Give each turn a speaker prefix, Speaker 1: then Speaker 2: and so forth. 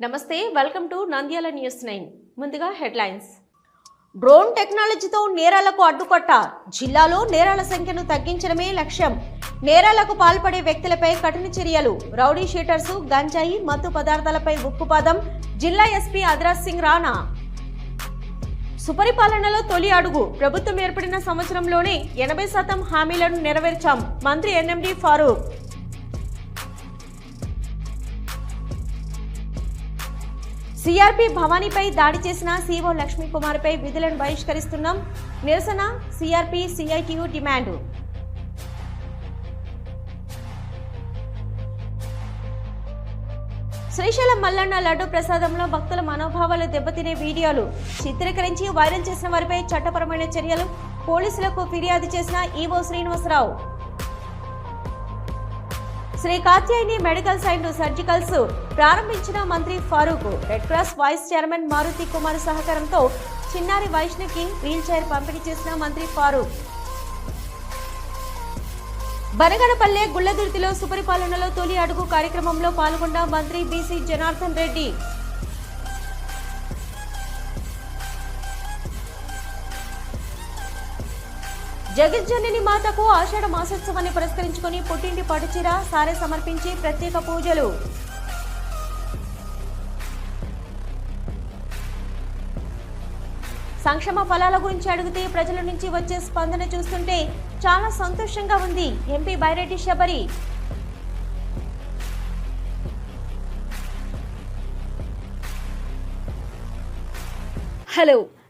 Speaker 1: నమస్తే welcome to Nandyal news nine ముందుగా headlines drone టెక్నాలజీతో నేరాలకు అడ్డుకొట్ట. జిల్లాలో నేరాల సంఖ్యను తగ్గించడమే లక్ష్యం. నేరాలకు పాల్పడే వ్యక్తులపై కఠిన చర్యలు. రౌడీ షీటర్స్ గంజాయి మత్తు పదార్థాలపై ఉక్కుపాదం. జిల్లా ఎస్పీ అద్రాజ్ సింగ్ రాణా. సుపరిపాలనలో తొలి అడుగు. ప్రభుత్వం ఏర్పడిన సంవత్సరంలోనే ఎనభై శాతం హామీలను నెరవేర్చాం. మంత్రి ఎన్ఎండి ఫారూక్. సిఆర్పి భవానీపై దాడి చేసిన సీఓ లక్ష్మీకుమార్పై విధులను బహిష్కరిస్తున్నాం. నిరసన CRP CITU demand. Srisailam Mallanna laddu ప్రసాదంలో భక్తుల మనోభావాలు దెబ్బతినే వీడియోలు. చిత్రీకరించి వైరల్ చేసిన వారిపై చట్టపరమైన చర్యలు పోలీసులకు ఫిర్యాదు చేసిన EO Srinivasarao. Sri Katyayani medical and surgicals ప్రారంభించిన మంత్రి Farooq. Red cross vice chairman Maruthi Kumar సహకారంతో చిన్నారి వైష్ణుకి వీల్ చైర్ పంపిణీ చేసిన మంత్రి ఫారూక్. బనగడపల్లె గుళ్ళదుర్తిలో సుపరిపాలనలో తొలి అడుగు కార్యక్రమంలో పాల్గొన్న మంత్రి బీసీ జనార్దన్ రెడ్డి. జగజ్జనని మాతకు ఆషాఢ మాసోత్సవాన్ని పురస్కరించుకుని పుట్టింటి పడుచీర సారె సమర్పించి ప్రత్యేక పూజలు. సంక్షేమ ఫలాల గురించి అడిగితే ప్రజల నుంచి వచ్చే స్పందన చూస్తుంటే చాలా సంతోషంగా ఉంది. MP Byreddy Sabari.
Speaker 2: Hello